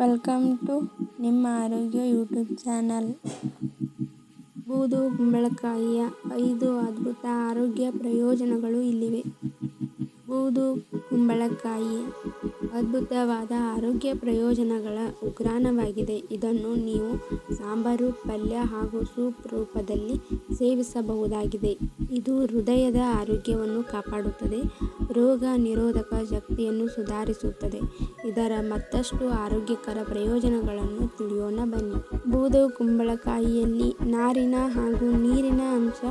Welcome to ನಿಮ್ಮ ಆರೋಗ್ಯ YouTube channel. ಬೂದು ಕುಂಬಳಕಾಯಿಯ ಐದು ಅದ್ಭುತ ಆರೋಗ್ಯ ಪ್ರಯೋಜನಗಳು ಇಲ್ಲಿವೆ. ಬೂದು ಕುಂಬಳಕಾಯಿ ಅದ್ಭುತವಾದ ಆರೋಗ್ಯ ಪ್ರಯೋಜನಗಳ ಉಗ್ರಾಣವಾಗಿದೆ. ಇದನ್ನು ನೀವು ಸಾಂಬಾರು, ಪಲ್ಯ ಹಾಗೂ ಸೂಪ್ ರೂಪದಲ್ಲಿ ಸೇವಿಸಬಹುದಾಗಿದೆ. ಇದು ಹೃದಯದ ಆರೋಗ್ಯವನ್ನು ಕಾಪಾಡುತ್ತದೆ, ರೋಗ ನಿರೋಧಕ ಶಕ್ತಿಯನ್ನು ಸುಧಾರಿಸುತ್ತದೆ. ಇದರ ಮತ್ತಷ್ಟು ಆರೋಗ್ಯಕರ ಪ್ರಯೋಜನಗಳನ್ನು ತಿಳಿಯೋಣ ಬನ್ನಿ. ಬೂದು ಕುಂಬಳಕಾಯಿಯಲ್ಲಿ ನಾರಿನ ಹಾಗೂ ನೀರಿನ ಅಂಶ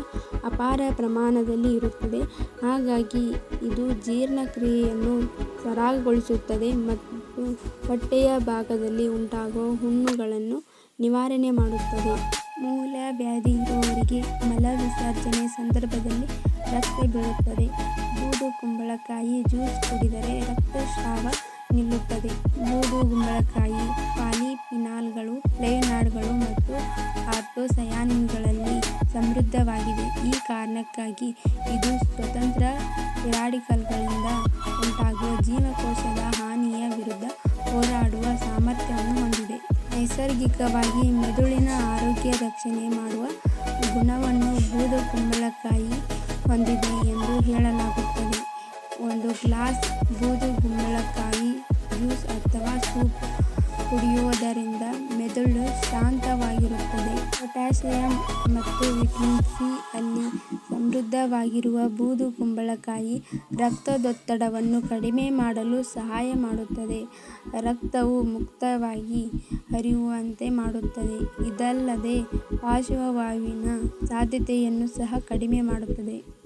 ಅಪಾರ ಪ್ರಮಾಣದಲ್ಲಿ ಇರುತ್ತದೆ. ಹಾಗಾಗಿ ಇದು ಜೀರ್ಣಕ್ರಿಯೆಯನ್ನು ಸರಾಗಗೊಳಿಸುತ್ತದೆ ಮತ್ತು ಹೊಟ್ಟೆಯ ಭಾಗದಲ್ಲಿ ಉಂಟಾಗುವ ಹುಣ್ಣುಗಳನ್ನು ನಿವಾರಣೆ ಮಾಡುತ್ತದೆ. ಮೂಲ ವ್ಯಾಧಿ ಇರುವವರಿಗೆ ಮಲವಿಸರ್ಜನೆ ಸಂದರ್ಭದಲ್ಲಿ ರಕ್ತ ಬೀಳುತ್ತದೆ. ಬೂದು ಕುಂಬಳಕಾಯಿ ಜ್ಯೂಸ್ ಕುಡಿದರೆ ರಕ್ತಸ್ರಾವ ನಿಲ್ಲುತ್ತದೆ. ಬೂದು ಕುಂಬಳಕಾಯಿ ಪಾಲಿಫಿನಾಲ್ಗಳು, ಲೈನಾಡ್ಗಳು ಮತ್ತು ಆರ್ಥೋಸಯಾನಿನ್ಗಳಲ್ಲಿ ಸಮೃದ್ಧವಾಗಿದೆ. ಈ ಕಾರಣಕ್ಕಾಗಿ ಇದು ಸ್ವತಂತ್ರ ರಾಡಿಕಲ್ಗಳಿಂದ ಉಂಟಾಗುವ ಜೀವಕೋಶದ ಹಾನಿಯ ವಿರುದ್ಧ ಹೋರಾಡುವ ಸಾಮರ್ಥ್ಯವನ್ನು ಹೊಂದಿದೆ. ನೈಸರ್ಗಿಕವಾಗಿ ಮೆದುಳಿನ ಆರೋಗ್ಯ ರಕ್ಷಣೆ ಮಾಡುವ ಗುಣವನ್ನು ಬೂದು ಕುಂಬಳಕಾಯಿ ಹೊಂದಿದೆ ಎಂದು ಹೇಳಲಾಗುತ್ತದೆ. ಒಂದು ಗ್ಲಾಸ್ ಬೂದು ಕುಂಬಳಕಾಯಿ ಜ್ಯೂಸ್ ಅಥವಾ ಸೂಪ್ ಕುಡಿಯೋದರಿಂದ ಮೆದುಳು ಶಾಂತವಾಗಿರುತ್ತದೆ. ಪೊಟ್ಯಾಸಿಯಮ್ ಮತ್ತು ವಿಟಮಿನ್ ಸಿ ಅಲ್ಲಿ ಸಮೃದ್ಧವಾಗಿರುವ ಬೂದು ಕುಂಬಳಕಾಯಿ ರಕ್ತದೊತ್ತಡವನ್ನು ಕಡಿಮೆ ಮಾಡಲು ಸಹಾಯ ಮಾಡುತ್ತದೆ. ರಕ್ತವು ಮುಕ್ತವಾಗಿ ಹರಿಯುವಂತೆ ಮಾಡುತ್ತದೆ. ಇದಲ್ಲದೆ ಪಾರ್ಶ್ವವಾಯುವಿನ ಸಾಧ್ಯತೆಯನ್ನು ಸಹ ಕಡಿಮೆ ಮಾಡುತ್ತದೆ.